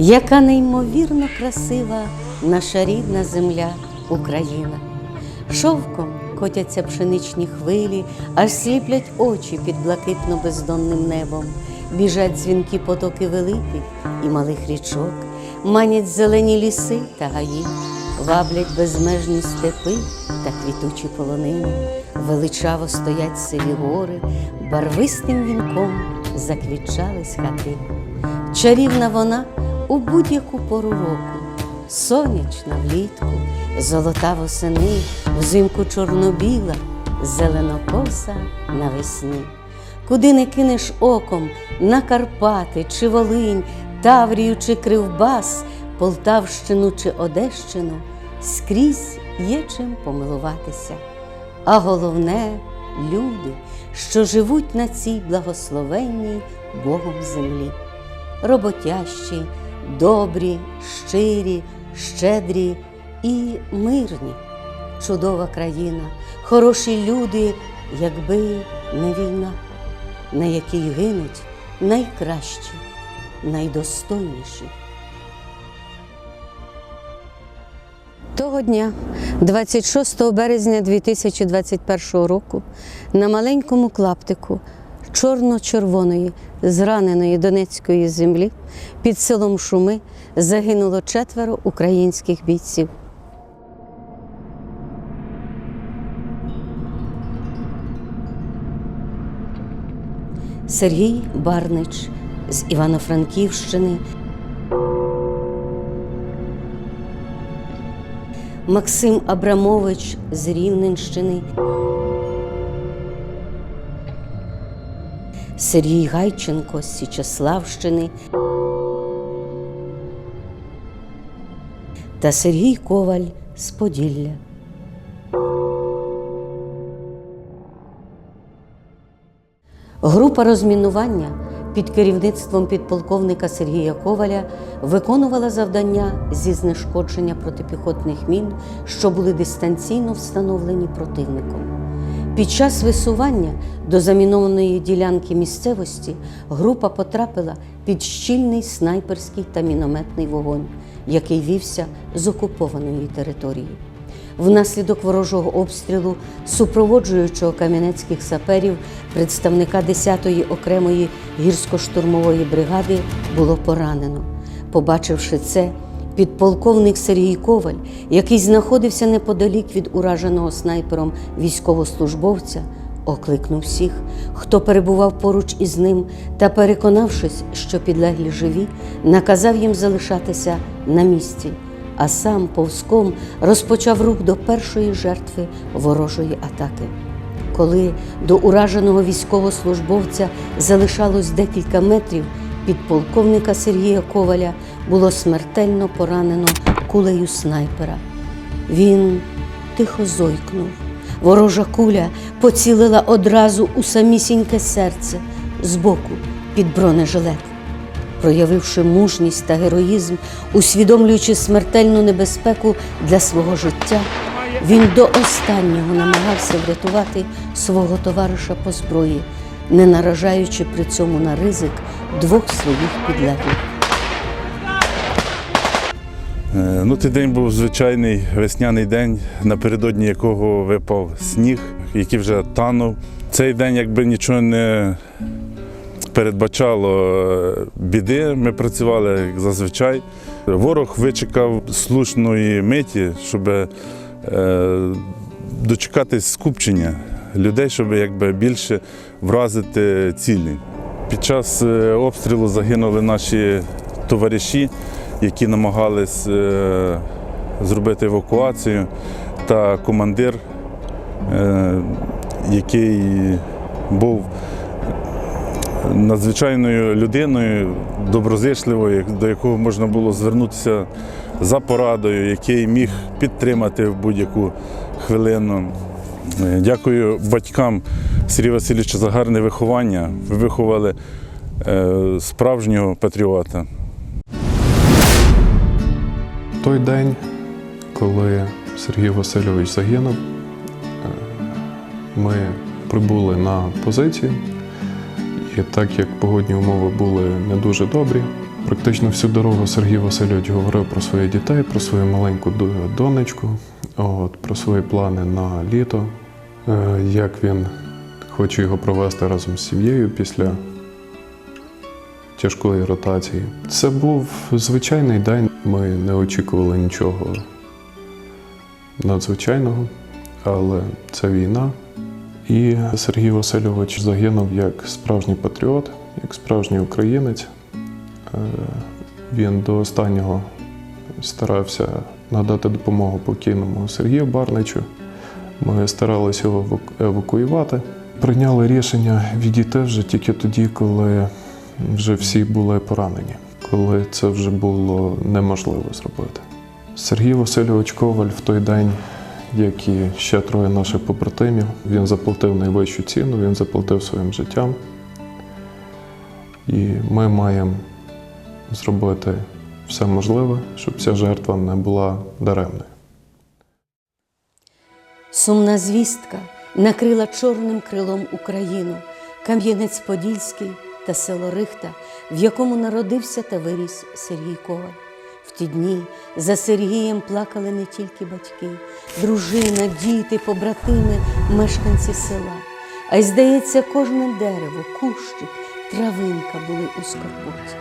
Яка неймовірно красива наша рідна земля Україна. Шовком котяться пшеничні хвилі, аж сліплять очі під блакитно бездонним небом. Біжать дзвінки потоки великих і малих річок, манять зелені ліси та гаї, ваблять безмежні степи та квітучі полонини. Величаво стоять сиві гори, барвистим вінком заквітчались хати. Чарівна вона у будь-яку пору року, сонячна влітку, золота восени, взимку чорнобіла, зеленокоса навесні. Куди не кинеш оком на Карпати чи Волинь, Таврію чи Кривбас, Полтавщину чи Одещину, скрізь є чим помилуватися. А головне люди, що живуть на цій благословенній Богом землі роботящі, добрі, щирі, щедрі і мирні. Чудова країна, хороші люди, якби не війна, на якій гинуть найкращі, найдостойніші. Того дня, 26 березня 2021 року, на маленькому клаптику чорно-червоної зраненої Донецької землі. Під селом Шуми загинуло четверо українських бійців. Сергій Барнич з Івано-Франківщини, Максим Абрамович з Рівненщини, Сергій Гайченко з Січеславщини та Сергій Коваль з Поділля. Група розмінування під керівництвом підполковника Сергія Коваля виконувала завдання зі знешкодження протипіхотних мін, що були дистанційно встановлені противником. Під час висування до замінованої ділянки місцевості група потрапила під щільний снайперський та мінометний вогонь, який вівся з окупованої території. Внаслідок ворожого обстрілу, супроводжуючого кам'янецьких саперів, представника 10-ї окремої гірсько-штурмової бригади було поранено. Побачивши це, підполковник Сергій Коваль, який знаходився неподалік від ураженого снайпером військовослужбовця, окликнув всіх, хто перебував поруч із ним, та, переконавшись, що підлеглі живі, наказав їм залишатися на місці а сам повзком розпочав рух до першої жертви ворожої атаки. Коли до ураженого військовослужбовця залишалось декілька метрів, підполковника Сергія Коваля було смертельно поранено кулею снайпера. Він тихо зойкнув. Ворожа куля поцілила одразу у самісіньке серце збоку під бронежилет проявивши мужність та героїзм, усвідомлюючи смертельну небезпеку для свого життя, він до останнього намагався врятувати свого товариша по зброї, не наражаючи при цьому на ризик двох своїх підлеглих. Е, Ну, цей день був звичайний весняний день, напередодні якого випав сніг, який вже танув. Цей день якби нічого не передбачало е, біди. Ми працювали як зазвичай. Ворог вичекав слушної миті, щоб е, дочекатись скупчення людей, щоб якби більше вразити цілі. Під час е, обстрілу загинули наші товариші, які намагались е, зробити евакуацію, та командир, е, який був надзвичайною людиною, доброзичливою, до якого можна було звернутися за порадою, який міг підтримати в будь-яку хвилину. Е, Дякую батькам Сергія Васильовича за гарне виховання. Ви виховали справжнього патріота. Той день, коли Сергій Васильович загинув, е, ми прибули на позицію, і так як погодні умови були не дуже добрі, Практично всю дорогу Сергій Васильович говорив про своїх дітей, про свою маленьку донечку, от, про свої плани на літо, е, як він хоче його провести разом з сім'єю після тяжкої ротації. Це був звичайний день. Ми не очікували нічого надзвичайного, але це війна. І Сергій Васильович загинув як справжній патріот, як справжній українець. Е, Він до останнього старався надати допомогу покійному Сергію Барничу. Ми старалися його еваку- евакуювати. Прийняли рішення відійти вже тільки тоді, коли вже всі були поранені, коли це вже було неможливо зробити. Сергій Васильович Коваль в той день, як і ще троє наших побратимів, він заплатив найвищу ціну, він заплатив своїм життям. І ми маємо зробити все можливе, щоб ця жертва не була даремною. Сумна звістка накрила чорним крилом Україну, Кам'янець-Подільський та село Рихта, в якому народився та виріс Сергій Коваль. В ті дні за Сергієм плакали не тільки батьки, дружина, діти, побратими, мешканці села. А й, здається, кожне дерево, кущик, травинка були у скорботі.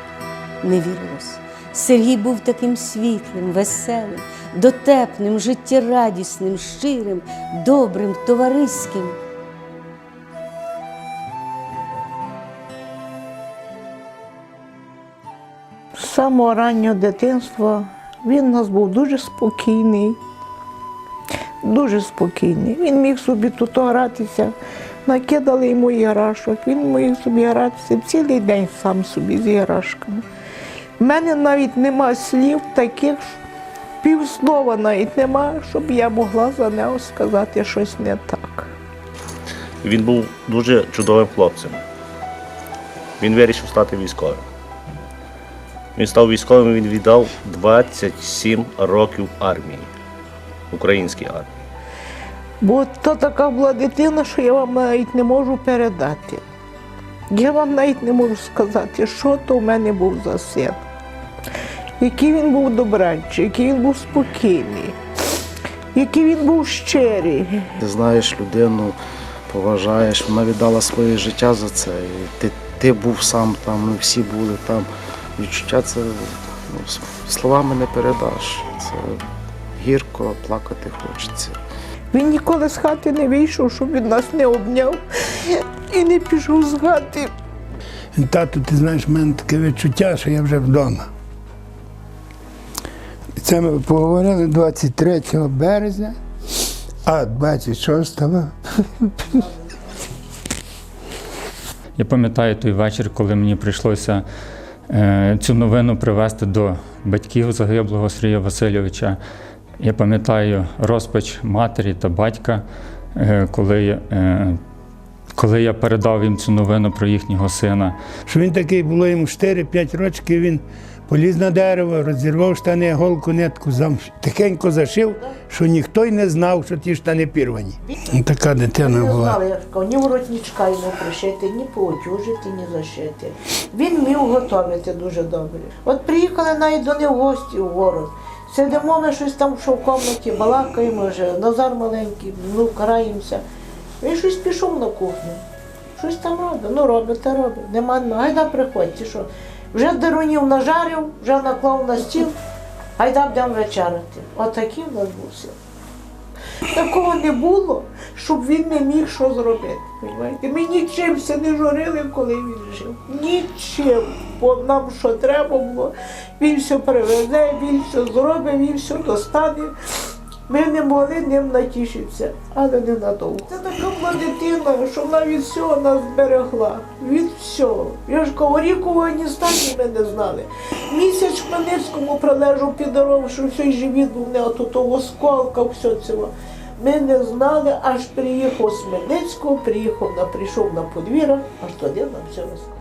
Не вірилось. Сергій був таким світлим, веселим, дотепним, життєрадісним, щирим, добрим, товариським. Самого раннього дитинства він у нас був дуже спокійний, дуже спокійний. Він міг собі тут гратися, накидали йому іграшок, він міг собі гратися цілий день сам собі з іграшками. У мене навіть нема слів таких, півслова навіть нема, щоб я могла за нього сказати щось не так. Він був дуже чудовим хлопцем. Він вирішив стати військовим. Він став військовим, він віддав 27 років армії, українській армії. Бо то така була дитина, що я вам навіть не можу передати. Я вам навіть не можу сказати, що то в мене був за син. Який він був добранчий, який він був спокійний, який він був щирий. Ти знаєш людину, поважаєш, вона віддала своє життя за це. І ти, ти був сам там, ми всі були там. Відчуття це ну, словами не передаш. Це гірко, плакати хочеться. Він ніколи з хати не вийшов, щоб він нас не обняв і не пішов з хати. Тату, ти знаєш, в мене таке відчуття, що я вже вдома. Це ми поговорили 23 березня, а 26-го Я пам'ятаю той вечір, коли мені прийшлося цю новину привести до батьків загиблого Сергія Васильовича. Я пам'ятаю розпач матері та батька, е, коли, е, коли я передав їм цю новину про їхнього сина. що він такий було йому 4-5 років, він поліз на дерево, розірвав штани, голку, нитку, зам, тихенько зашив, що ніхто й не знав, що ті штани пірвані. Така дитина Не знали, ні воротничка йому пришити, ні поотюжити, ні зашити. Він вмів готувати дуже добре. От приїхали навіть до них в гості у город. Сидимо ми щось там що в кімнаті, балакаємо вже, Назар маленький, ну караємося. Він щось пішов на кухню. Щось там робить. Ну робить, та робить. Нема, нема. Гайда приходьте, що. Вже дерунів нажарив, вже наклав на стіл, гайда будемо вечеряти. Отакий в нас був. Такого не було, щоб він не міг що зробити. Понимаєте? Ми нічимся не журили, коли він жив. Нічим. Бо нам що треба було, він все привезе, він все зробить, він все достане. Ми не могли ним натішитися, але не надовго. Це така була дитина, що вона від всього нас берегла. Від всього. Я ж кажу, рік у Афганістані ми не знали. Місяць в Хмельницькому пролежав під дорогу, що все живіт був не от того осколка, все цього. Ми не знали, аж приїхав з Хмельницького, приїхав на прийшов на подвір'я, аж туди нам все розказав.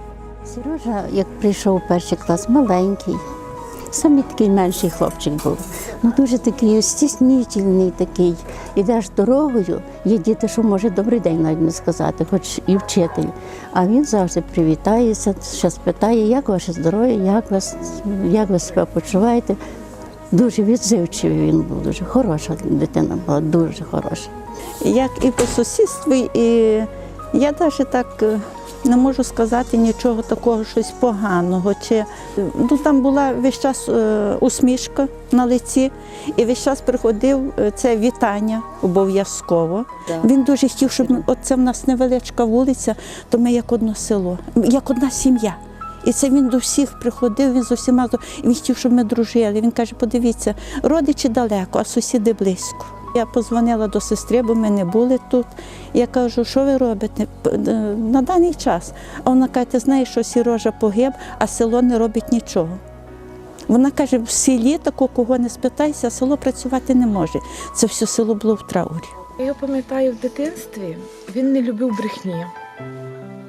Сережа, як прийшов у перший клас, маленький, Самі такий менший хлопчик був. Ну дуже такий стіснительний такий. Ідеш дорогою, є діти, що може добрий день навіть не сказати, хоч і вчитель. А він завжди привітається, ще спитає, як ваше здоров'я, як вас, як ви себе почуваєте. Дуже відзивчивий він був, дуже хороша дитина була, дуже хороша. як і по сусідству, і я навіть так е, не можу сказати нічого такого, щось поганого. Чи, ну, там була весь час е, усмішка на лиці, і весь час приходив е, це вітання обов'язково. Так. Він дуже хотів, щоб ми- от це в нас невеличка вулиця, то ми як одне село, як одна сім'я. І це він до всіх приходив, він з усіма він хотів, щоб ми дружили. Він каже: подивіться, родичі далеко, а сусіди близько. Я позвонила до сестри, бо ми не були тут. Я кажу, що ви робите е, на даний час? А вона каже, ти знаєш, що Сірожа погиб, а село не робить нічого. Вона каже, в селі такого кого не спитайся, село працювати не може. Це все село було в траурі. Я пам'ятаю в дитинстві. Він не любив брехні.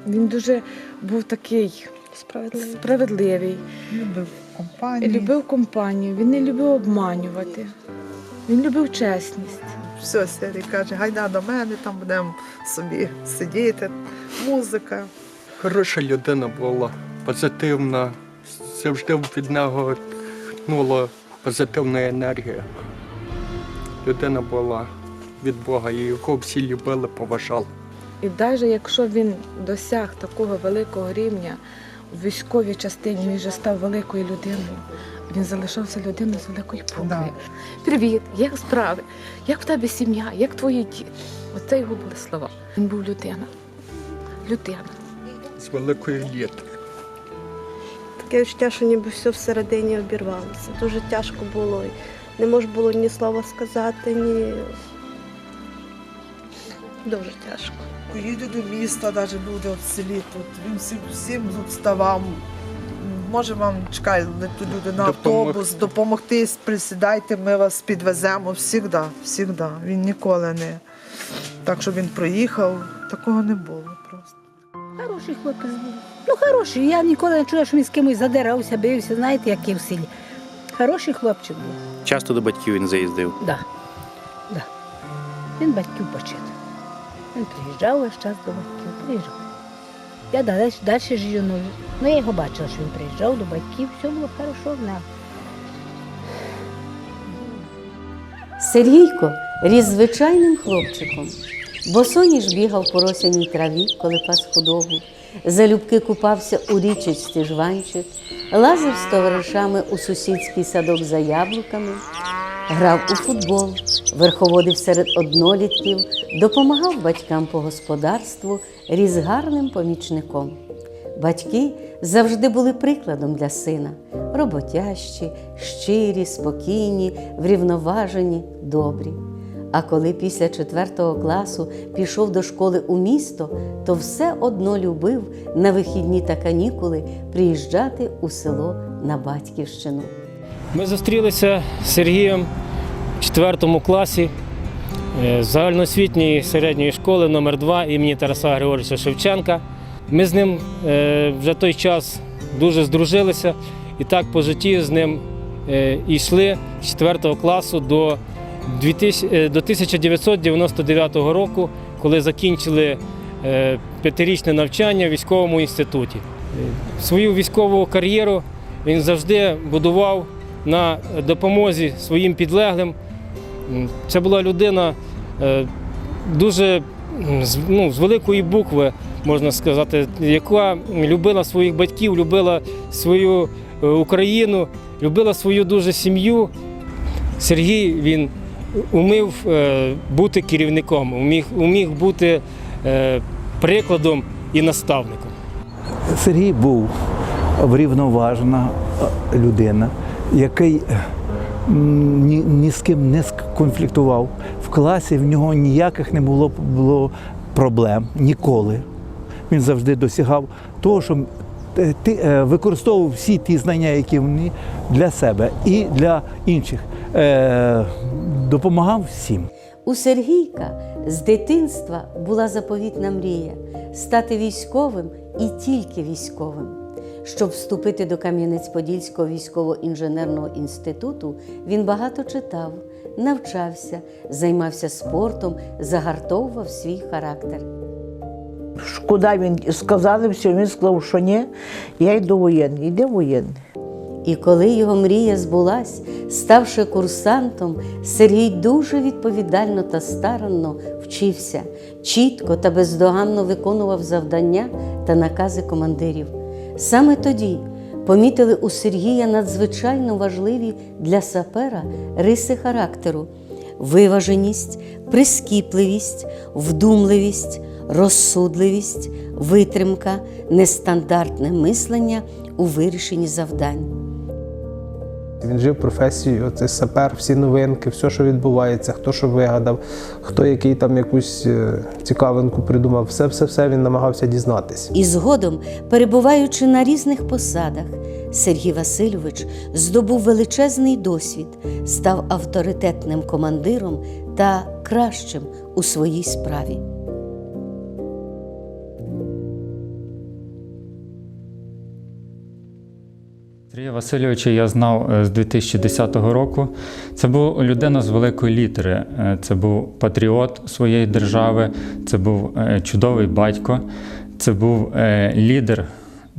Він дуже був такий Справедливо. справедливий, Любив компанію. любив компанію, він не любив обманювати. Він любив чесність. Все, Сергій каже, гайда до мене, там будемо собі сидіти. Музика. Хороша людина була, позитивна, завжди від нього тхнула позитивна енергія. Людина була від Бога, і його всі любили, поважали. І навіть якщо він досяг такого великого рівня в військовій частині, він вже став великою людиною. Він залишався людиною з великої букви. Привіт, як справи? Як в тебе сім'я? Як твої діти? Оце його були слова. Він був людина. Людина. З великої літери. Таке відчуття, що ніби все всередині обірвалося. Дуже тяжко було. Не можна було ні слова сказати, ні. Дуже тяжко. Поїду до міста, навіть буде от в селі тут. Він всім, всім тут ставав. Може вам чекай, тут люди на автобус, допомогти, присідайте, ми вас підвеземо. Всігда, всігда. Він ніколи не. Так, що він проїхав, такого не було просто. Хороший хлопець був. Ну, хороший. Я ніколи не чула, що він з кимось задирався, бився, знаєте, як і в селі. Хороший хлопчик був. Часто до батьків він заїздив. Да. Да. Він батьків почитав. Він приїжджав весь час до батьків, приїжджав. Я далі, далі живу. Ну, ну, я його бачила, що він приїжджав до батьків, все було хорошо в нас. Сергійко ріс звичайним хлопчиком. Босоніж бігав по росяній траві, коли пас худобу, залюбки купався у річечці жванчик, лазив з товаришами у сусідський садок за яблуками, грав у футбол, верховодив серед однолітків, допомагав батькам по господарству, ріс гарним помічником. Батьки завжди були прикладом для сина роботящі, щирі, спокійні, врівноважені, добрі. А коли після четвертого класу пішов до школи у місто, то все одно любив на вихідні та канікули приїжджати у село на батьківщину. Ми зустрілися з Сергієм в 4 класі е, загальноосвітньої середньої школи номер 2 імені Тараса Григоровича Шевченка. Ми з ним е, вже той час дуже здружилися і так по житті з ним е, йшли з 4 класу до 2000 е, до 1999 року, коли закінчили п'ятирічне навчання в військовому інституті. Свою військову кар'єру він завжди будував на допомозі своїм підлеглим. Це була людина е, дуже ну, з великої букви, можна сказати, яка любила своїх батьків, любила свою е, Україну, любила свою дуже сім'ю. Сергій він умів е, бути керівником, уміг, уміг бути прикладом і наставником. Сергій був врівноважена людина, який ні, ні з ким не конфліктував. В класі в нього ніяких не було, було проблем ніколи. Він завжди досягав того, що е, ти е, використовував всі ті знання, які вони для себе і для інших. Е, Допомагав всім. У Сергійка з дитинства була заповітна мрія стати військовим і тільки військовим. Щоб вступити до Кам'янець-Подільського військово-інженерного інституту, він багато читав, навчався, займався спортом, загартовував свій характер. Куди він сказали все, він сказав, що ні, я йду воєнний, йде воєнний. І коли його мрія збулась, ставши курсантом, Сергій дуже відповідально та старанно вчився, чітко та бездоганно виконував завдання та накази командирів. Саме тоді помітили у Сергія надзвичайно важливі для сапера риси характеру: виваженість, прискіпливість, вдумливість, розсудливість, витримка, нестандартне мислення у вирішенні завдань. Він жив професією, оце сапер, всі новинки, все, що відбувається, хто що вигадав, хто який там якусь е, цікавинку придумав, все, все, все він намагався дізнатися. І згодом, перебуваючи на різних посадах, Сергій Васильович здобув величезний досвід, став авторитетним командиром та кращим у своїй справі. Сергія Васильовича я знав е, з 2010 року. Це був людина з великої літери. Е, Це був патріот своєї держави, це був е, чудовий батько, це був лідер,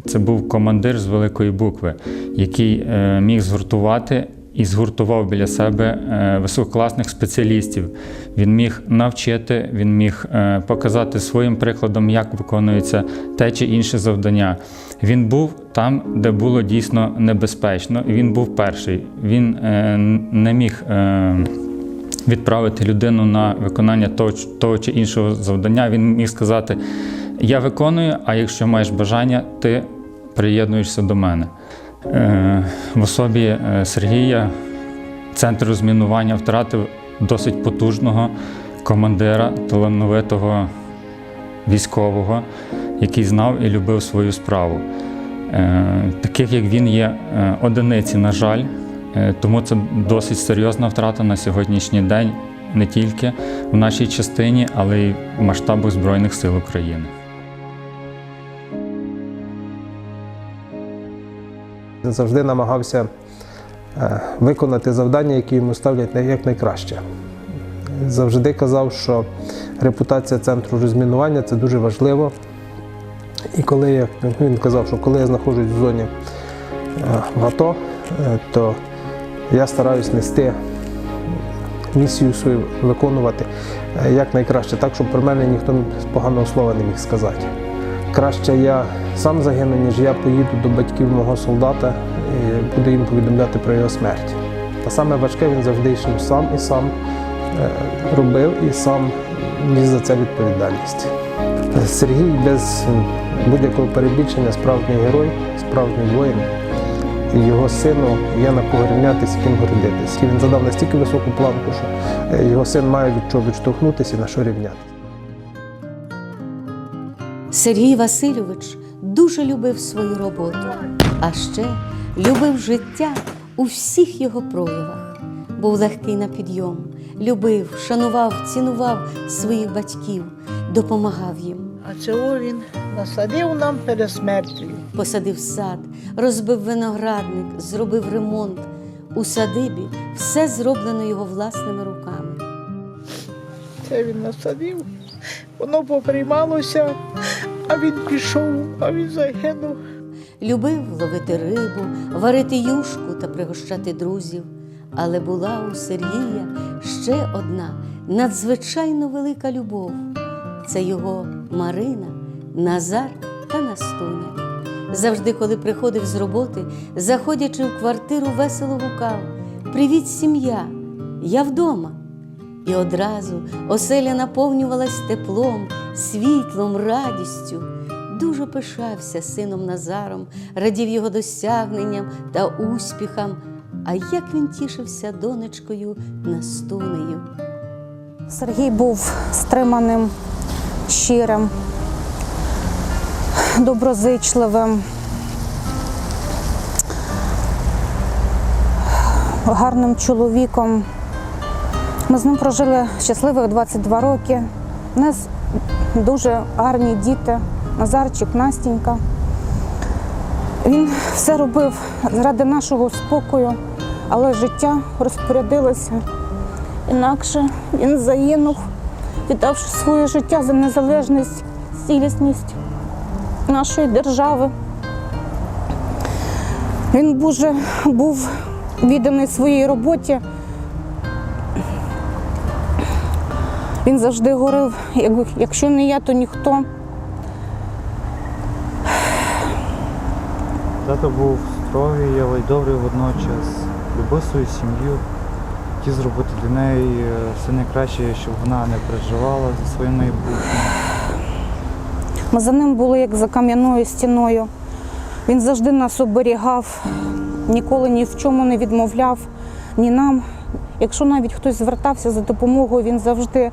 це був командир з великої букви, який міг згуртувати і згуртував біля себе е, висококласних спеціалістів. Він міг навчити, він міг е, показати своїм прикладом, як виконується те чи інше завдання. Він був там, де було дійсно небезпечно, він був перший. Він е, не міг відправити людину на виконання того, того чи іншого завдання. Він міг сказати: Я виконую, а якщо маєш бажання, ти приєднуєшся до мене. Е, В особі е, Сергія центр розмінування втратив досить потужного командира, талановитого військового, який знав і любив свою справу. Е, Таких, як він, є одиниці, на жаль, тому це досить серйозна втрата на сьогоднішній день не тільки в нашій частині, але й в масштабах Збройних сил України. Завжди намагався е, виконати завдання, які йому ставлять най- якнайкраще. Завжди казав, що репутація центру розмінування це дуже важливо. І коли я, він казав, що коли я знаходжусь в зоні е, в АТО, е, то я стараюсь нести місію свою виконувати якнайкраще, так, щоб про мене ніхто поганого слова не міг сказати. Краще я сам загину, ніж я поїду до батьків мого солдата і буду їм повідомляти про його смерть. Та саме важке він завжди йшов сам і сам е, робив і сам ніс за це відповідальність. Сергій без будь-якого перебільшення справжній герой, справжній воїн. Його сину є на кого рівнятися, ким гордитися. Він задав настільки високу планку, що е, його син має від чого відштовхнутися і на що рівняти. Сергій Васильович дуже любив свою роботу, а ще любив життя у всіх його проявах. Був легкий на підйом, любив, шанував, цінував своїх батьків, допомагав їм. А цього він насадив нам перед смертю. Посадив сад, розбив виноградник, зробив ремонт. У садибі все зроблено його власними руками. Це він насадив, воно поприймалося, а він пішов, а він загинув. Любив ловити рибу, варити юшку та пригощати друзів. Але була у Сергія ще одна надзвичайно велика любов це його Марина, Назар та Настуня. Завжди, коли приходив з роботи, заходячи в квартиру, весело гукав Привіт, сім'я! Я вдома. І одразу оселя наповнювалась теплом, світлом, радістю. Дуже пишався сином Назаром, радів його досягненням та успіхам. А як він тішився донечкою Настунею. Сергій був стриманим, щирим, доброзичливим, гарним чоловіком. Ми з ним прожили щасливих 22 роки. Нас дуже гарні діти, Назарчик, Настінька. Він все робив заради нашого спокою, але життя розпорядилося інакше. Він загинув, віддавши своє життя за незалежність, цілісність нашої держави. Він дуже був відданий своїй роботі. Він завжди говорив, якщо не я, то ніхто. Тато був строгий, але й добрий водночас. Любив свою сім'ю, хотів зробити для неї е, все найкраще, щоб вона не переживала за своє майбутнє. Ми за ним були як за кам'яною стіною. Він завжди нас оберігав, ніколи ні в чому не відмовляв, ні нам. Якщо навіть хтось звертався за допомогою, він завжди,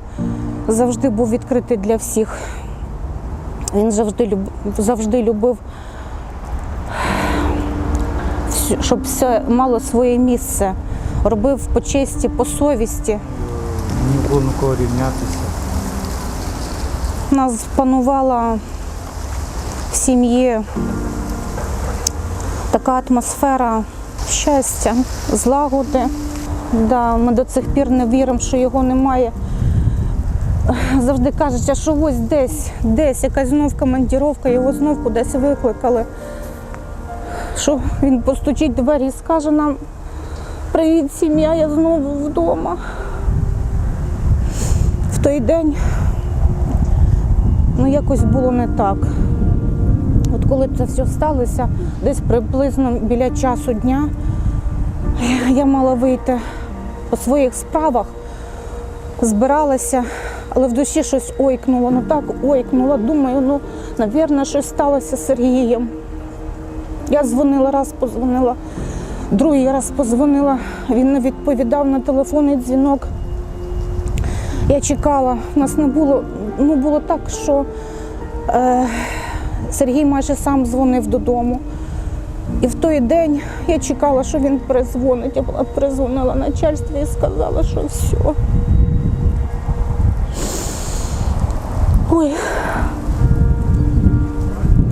завжди був відкритий для всіх. Він завжди, люб, завжди любив, щоб все мало своє місце. Робив по честі, по совісті. Не було на кого рівнятися. Нас панувала в сім'ї така атмосфера щастя, злагоди. Да, ми до цих пір не віримо, що його немає. Завжди кажуть, що ось десь, десь якась знов командіровка, його знов кудись викликали. Що він постучить двері і скаже нам, привіт, сім'я, я знову вдома. В той день ну якось було не так. От коли це все сталося, десь приблизно біля часу дня я мала вийти по своїх справах, збиралася, але в душі щось ойкнуло. Ну так ойкнуло. Думаю, ну, навірно, щось сталося з Сергієм. Я дзвонила раз, позвонила, другий раз позвонила, він не відповідав на телефонний дзвінок. Я чекала, у нас не було, ну було так, що е, Сергій майже сам дзвонив додому. І в той день я чекала, що він перезвонить. Я була перезвонила начальстві і сказала, що все. Ой.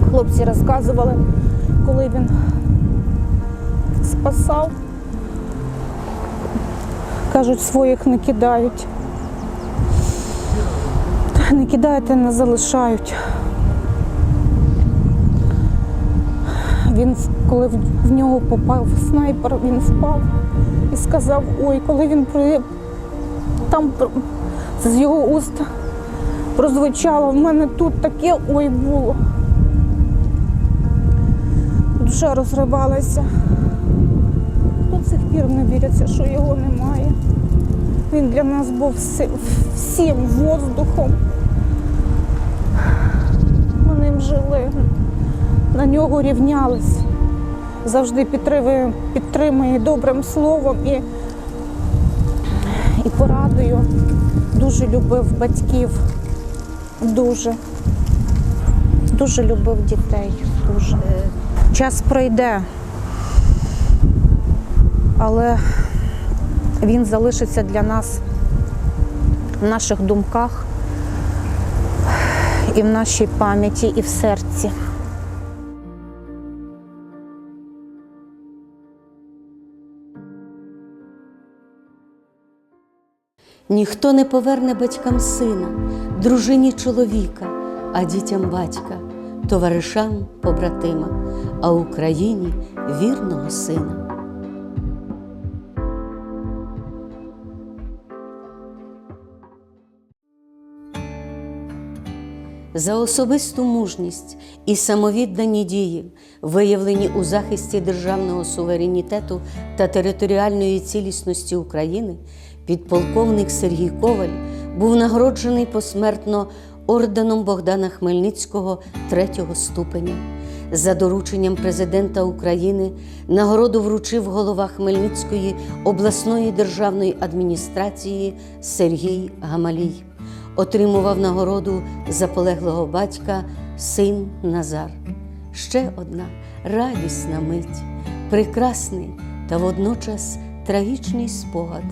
Хлопці розказували, коли він спасав. Кажуть, своїх не кидають. Не кидають і не залишають. Він, коли в- нього попав снайпер, він впав і сказав, ой, коли він при... там з його уст прозвучало, в мене тут таке ой було. Душа розривалася. До цих пір не віриться, що його немає. Він для нас був всім воздухом. Ми ним жили, на нього рівнялись. Завжди підтримує, підтримує добрим словом і, і порадою. Дуже любив батьків. Дуже. Дуже любив дітей. Дуже. Час пройде, але він залишиться для нас в наших думках і в нашій пам'яті, і в серці. Ніхто не поверне батькам сина, дружині чоловіка, а дітям батька, товаришам побратима, а Україні вірного сина. За особисту мужність і самовіддані дії, виявлені у захисті державного суверенітету та територіальної цілісності України, підполковник Сергій Коваль був нагороджений посмертно орденом Богдана Хмельницького третього ступеня. За дорученням президента України нагороду вручив голова Хмельницької обласної державної адміністрації Сергій Гамалій отримував нагороду за полеглого батька син Назар. Ще одна радісна мить, прекрасний та водночас трагічний спогад,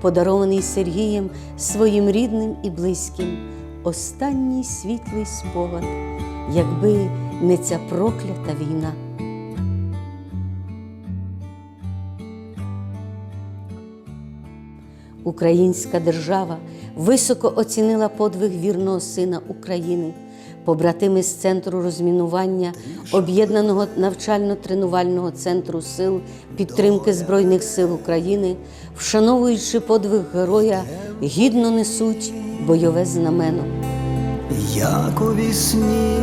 подарований Сергієм своїм рідним і близьким, останній світлий спогад, якби не ця проклята війна. Українська держава високо оцінила подвиг вірного сина України. Побратими з центру розмінування об'єднаного навчально-тренувального центру сил підтримки Збройних сил України, вшановуючи подвиг героя, гідно несуть бойове знамено. як у вісні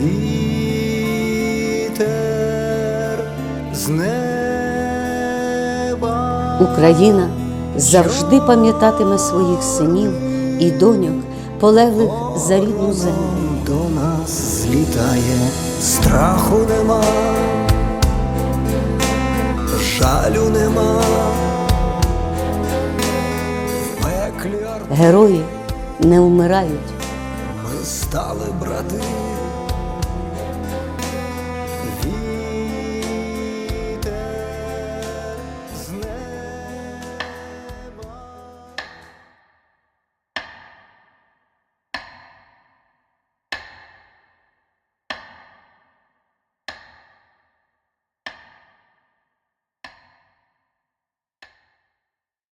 вітер з неба. Україна завжди пам'ятатиме своїх синів і доньок, полеглих за рідну землю. До нас злітає, страху нема, жалю нема. Герої не вмирають, ми стали брати